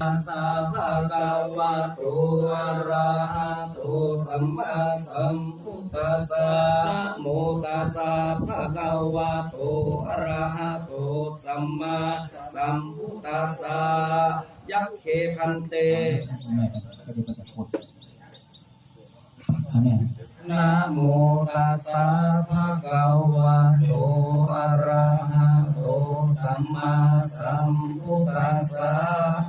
ตัสสะภะคะวะโตอะระหะโตสัมมาสัมพุทธัสสะนะโมตัสสะภะคะวะโตอะระหะโตสัมมาสัมพุทธัสสะยัคเคพันเตนะโมตัสสะภะคะวะโต อะระหะโต สัมมาสัมพุทธัสสะ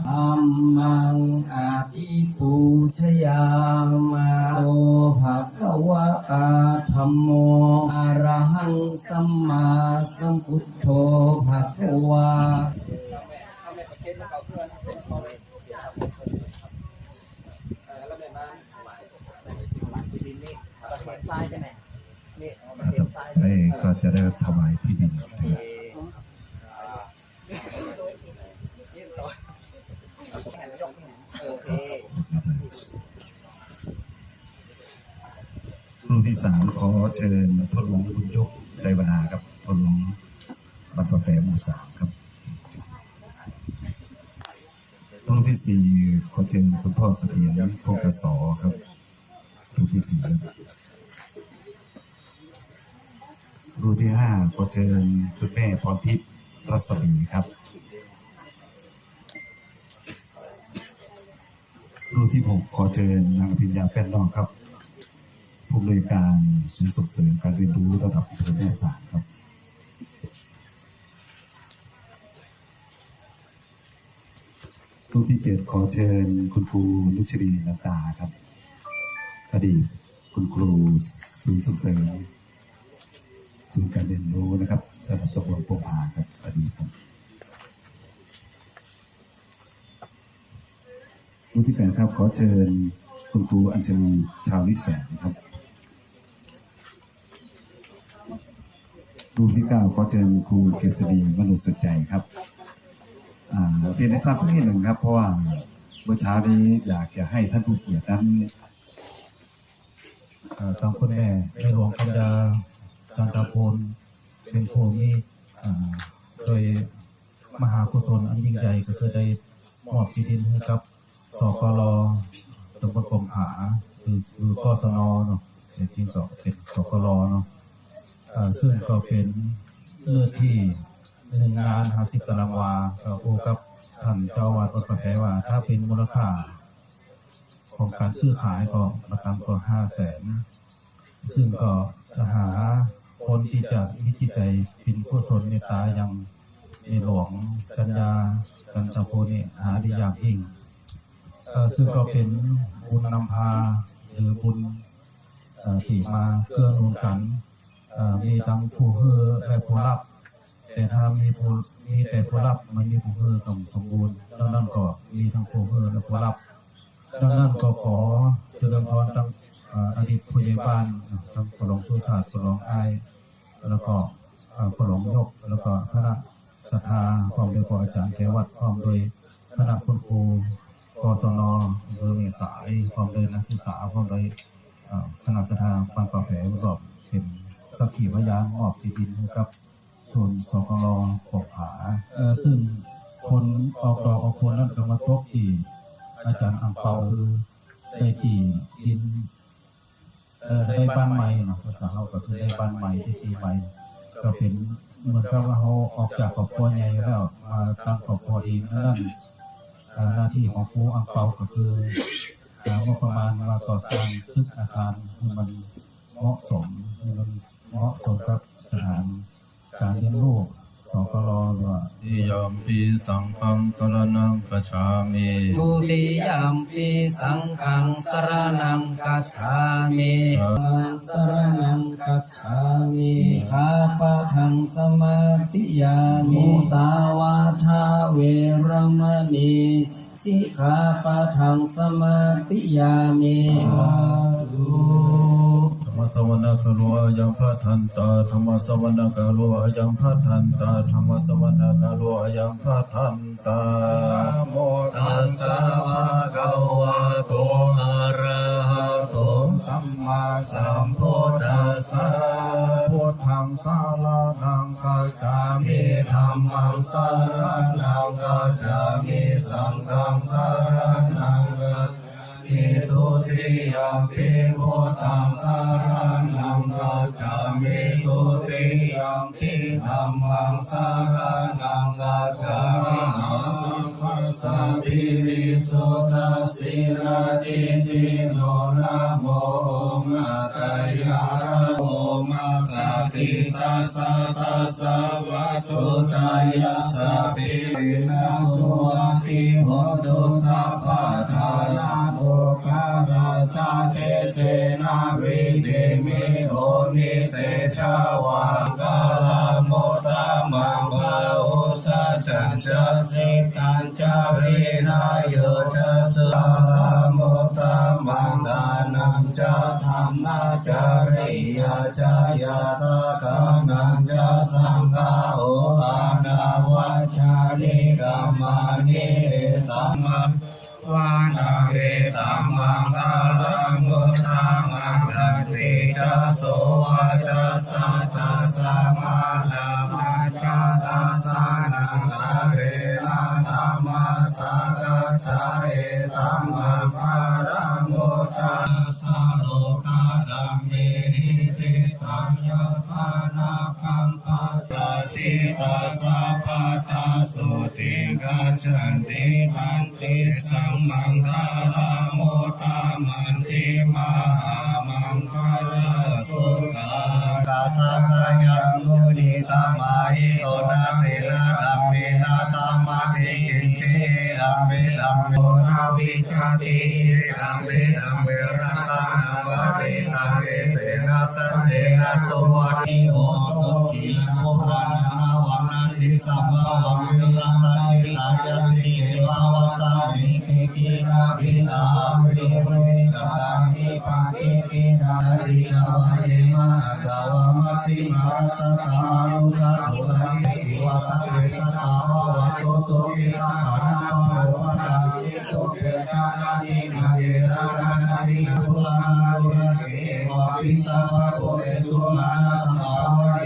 ธัมมังอาภิปูชยามาโตภะคะวะตาธัมโม อะระหังสัมมาสัมพุทโธภะคะวะ ได้ก็จะได้ถวายที่ดินรูปที่สามขอเชิญพ่อหลวงบุญยกใจวนาครับพ่อหลวงบัตรประแฝหมู่สามครับรูปที่สี่ขอเชิญคุณพ่อเสถียรพงกสครับรูปที่สี่ครับ รูที่ห้าขอเชิญคุณแม่พรทิพย์รัศมีครับ รูที่หกขอเชิญนางอภิญญาแป้นนอกครับผู้บริการศูนย์ส่งเสริมการเรียนรู้ระดับอำเภอแม่สายครับรูปที่เจ็ดขอเชิญคุณครูนุชรีนันตาครับอดีตคุณครูศูนย์ส่งเสริม ศูนย์การเรียนรู้นะครับระดับตำบลโป่งผาครับอดีตครับรูปที่แปดครับขอเชิญคุณครูอัญชลีชาวลิแสงครับรูปที่เก้าขอเชิญครูเกษรีมนุษย์สุดใจครับอ่าเรียนในทราบสักนิดหนึ่งครับ เพราะว่าเมื่อเช้านี้อยากจะให้ท่านผู้เกียรตินั้นเอ่อทางคุณแม่ในหลวงคำยา จันทพลเป็นผู้มีเอ่อโดยมหากุศลอันยิ่งใหญ่ก็คือได้มอบที่ดินให้กับสกลตำบลกรมผาคือคือกศนเนาะจริงก็เป็นสกลเนาะซึ่งก็เป็นเนื้อที่หนึ่งงานหาสิบตารางวาก็พูดกับท่านเจ้าวาดวัดประแพว่า ถ้าเป็นมูลค่า ของการซื้อขายก็ปราคาก็ห้าแสนซึ่งก็จะหา คนที่จะมีจิตใจเป็นกุศลเมตตาอย่างในหลวงกัญญากันตะโพนี่หาได้ยากยิ่งซึ่งก็เป็นบุญนำพาหรือบุญที่มาเกื้อหนุนกันมีทั้งผู้เฮือและผู้รับ แต่ถ้ามีผู้มีแต่ผู้รับมันมีผู้เฮือต้องสมบูรณ์ดังนั้นก็มีทั้งผู้เฮือและผู้รับดังนั้นก็ขอเจริญพรตั้งอดีตผู้ใหญ่บ้านทั้งปรองสุชาติปรองอาย แล้วก็เอ่อปรองยก แล้วก็คณะศรัทธาพร้อมโดยพระอาจารย์แกวัดพร้อมโดยคณะคุณครูกศนอำเภอเมษายพร้อมโดยนักศึกษาพร้อมโดยเอ่อคณะศรัทธาบางกาแฟก็เป็นสักขีพยานมอบที่ดินให้กับส่วนสกลปกผาซึ่งคนออกดอกออกผลนั่นก็มาตกที่อาจารย์อังเปาคือได้ตีดิน ได้บ้านใหม่เนาะภาษาเราก็คือได้บ้านใหม่ที่ตีใหม่ก็เป็นเหมือนกับว่าเขาออกจากครอบครัวใหญ่แล้วมาตั้งครอบครัวเองนั่นหน้าที่ของครูอังเปาก็คือหางบประมาณมาก่อสร้างตึกอาคารให้มันเหมาะสมให้มันเหมาะสมกับสถานการเรียนรู้ สกลหรือว่าติยมปีสังฆังสรณังกัจฉามิทุติยามปีสังฆังสรณังกัจฉามิมังสรณังกัจฉามิสิกขาปะทังสมาธิยามิมุสาวาทาเวรมณีสิกขาปะทังสมาธิยามิธุธรรม สวนาคโลอายังพระทันตาธรรมสวนาคาโลอายังพระทันตาธรรมสวนาคาโลอายังพระทันตาโมตัสสะภะคะวะโตอะระหะโตสัมมาสัมพุทธัสสะพุทธังสารนังกัจจามิธัมมังสารนังกัจจามิสังฆังสารนังกัจจามิทุติยมปิ ธัมมังสารนังกัจจามิสัพพิวิสุทัสิรติติโนนะโมมาตยาระโมมาคาติตัสสะตัสสะวะตุตายะสัพพินาสุวัติโหตุสัพพะทานาโอคาราชาเตเจนาวิเดมิโอนิเตชาวากา จสิตันจวินาโยจสาลโมตามังดานังจะธรรมจริยาจายาตะกานังจะสังฆาโอหานาวัชชานิกามานิตัมมัง วานาเวตัมมังกาลังมุตตังอังคันติจะโสวาจะสัจจะสัมมานามาจาตาสานังลาเรนะตัมมาสักัจจายตัมมังภารังมุตตาสาโลกาดัมเมหิติตังยาส ติกัจฉันติขันติสัมมังคาลาโมตามันติมหามังคาลาสุกาตาสัพพะยัง กินเชดัมเมดัมเมโอนาวิชาติดัมเมดัมเมรัตานั งวะเรตังเอเตนะสัจเจนะสุวัติโหตุกิลมุรานาวันันติสัพพะวังวิรัตจิตายติเกวาวสามิเกกินาวิสามิปุริจัตตังนิปาติกินาริกาวะเยมะกาวะมัชฌิมาสัตตานุราโหติสิวะสัพเพสัตตาภวะโตสุขิตานาภโมปะตังตุเปตานานิมาเยระนาสินะภุลานารุระเกวะปิสัพพะโพเอสุมานะสัมภาวะเยนะปาลิสัมปะนังเวรังสัพพะตังวิปัญจามิสิโนอาสยโนวายาวานัสสาวิคาตามิโตปุระ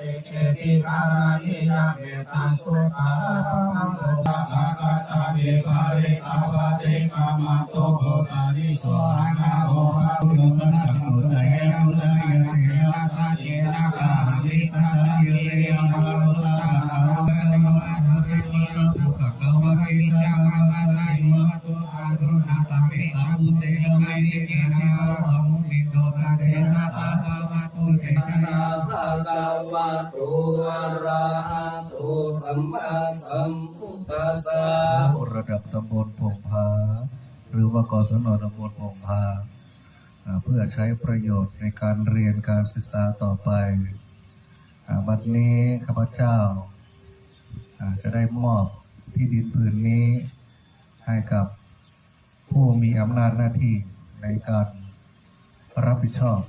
เอเกติการานิยาเมตังสุตาปะมังโตตะกะตาเระหะโตสัมมาสัมพุทธัสสะระดับตำบลพงพา หรือว่ากศนตำบลพงพา เพื่อใช้ประโยชน์ในการเรียนการศึกษาต่อไปบัดนี้ข้าพเจ้าอ่าจะได้มอบที่ดินผืนนี้ให้กับผู้มีอำนาจหน้าที่ ในการรับผิดชอบ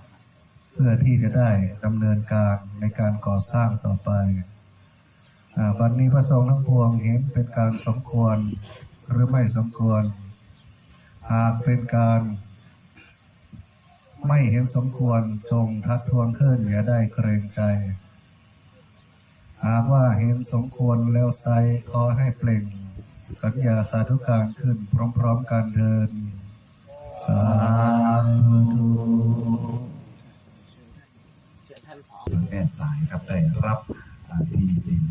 เพื่อที่จะได้ดำเนินการในการก่อสร้างต่อไปอ่าวันนี้พระสงฆ์ทั้งปวงเห็นเป็นการสมควรหรือไม่สมควร หากเป็นการไม่เห็นสมควรจงทักท้วงขึ้นอย่าได้เกรงใจ หากว่าเห็นสมควรแล้วไซขอให้เปล่ง สัญญาสาธุการขึ้นพร้อมๆกันเดิน สาธุแม่สายครับได้รับที่ดิน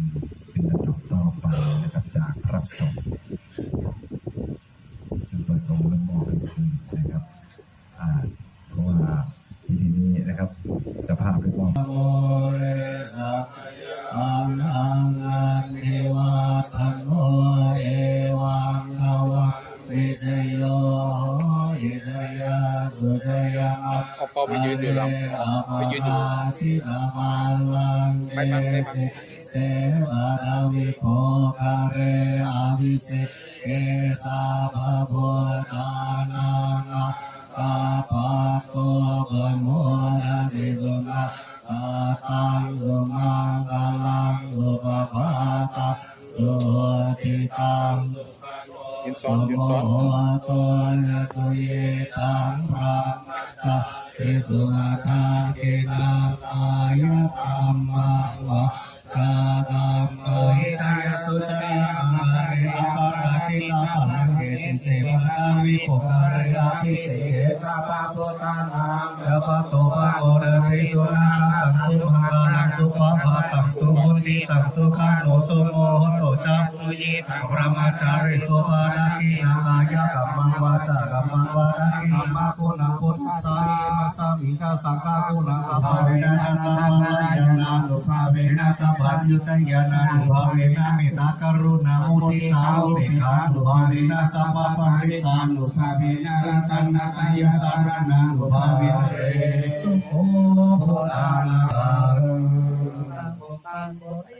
เป็นระดับต่อไปนะครับจากพระสงฆ์จึงประสงค์และมอบให้คืน เอาเป้าไปยืนอยู่แล้วไปยืนอยู่ไม่ไม่ไมาเสวนาวิโภคาเรอวิเศเกสาภบุตานานาปาปะตัวบมุระดิสุนะตาตังสุมังกลังสุปปะตาสุติตังยินสอนยินสอตัวตุยตังพระ จะริสุวาตาเกนาอายะธรรมะวะจาตัมโมหิจายสุจริยมั งคะเรอปาราชิตาปังเกสิเสภะตังวิโภคาเรอภิเสกตาปะโตตานังยะปะโตปะโอเดริสุนาตังสุมังกาลังสุภาภาตังสุหุติตังสุขันโนสุโมหโตจักมุยีตังพระมาจาริสุปานาคีนากายะกัมมังวาจากัมมังวานาคีนัมมาคุนังพุทธสามีมาสามิกาสังฆาคุนังสัพพเวนะสัพพะยานานุภาเวนะสัพพยุตยานานุภาเวนะเมตตากรุณามุทิตาอุเบกขานุภาเวนะสัพพะปริสานุภาเวนะรัตนะตยสารนังนุภาเวนะเอสุโขโพลานังสร้างโบตันโ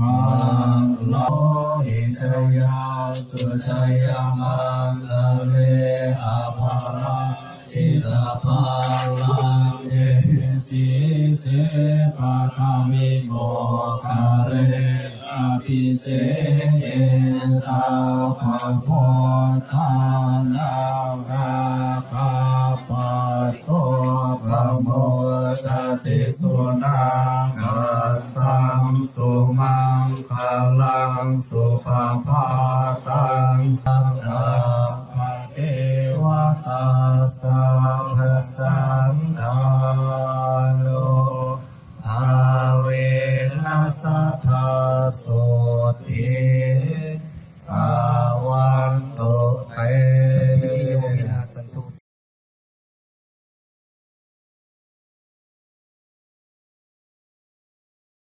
อังโลหิจยาตุจยามันเลอาภาราชิตาภาลังเอสิเสปะคามิโมคาเรอาภิเสเอสาภะโพธานาภาคาปัตโตพระโมทติสุนา สุมังคลังสุภาพาตังสัมสัพพะเทวตาสั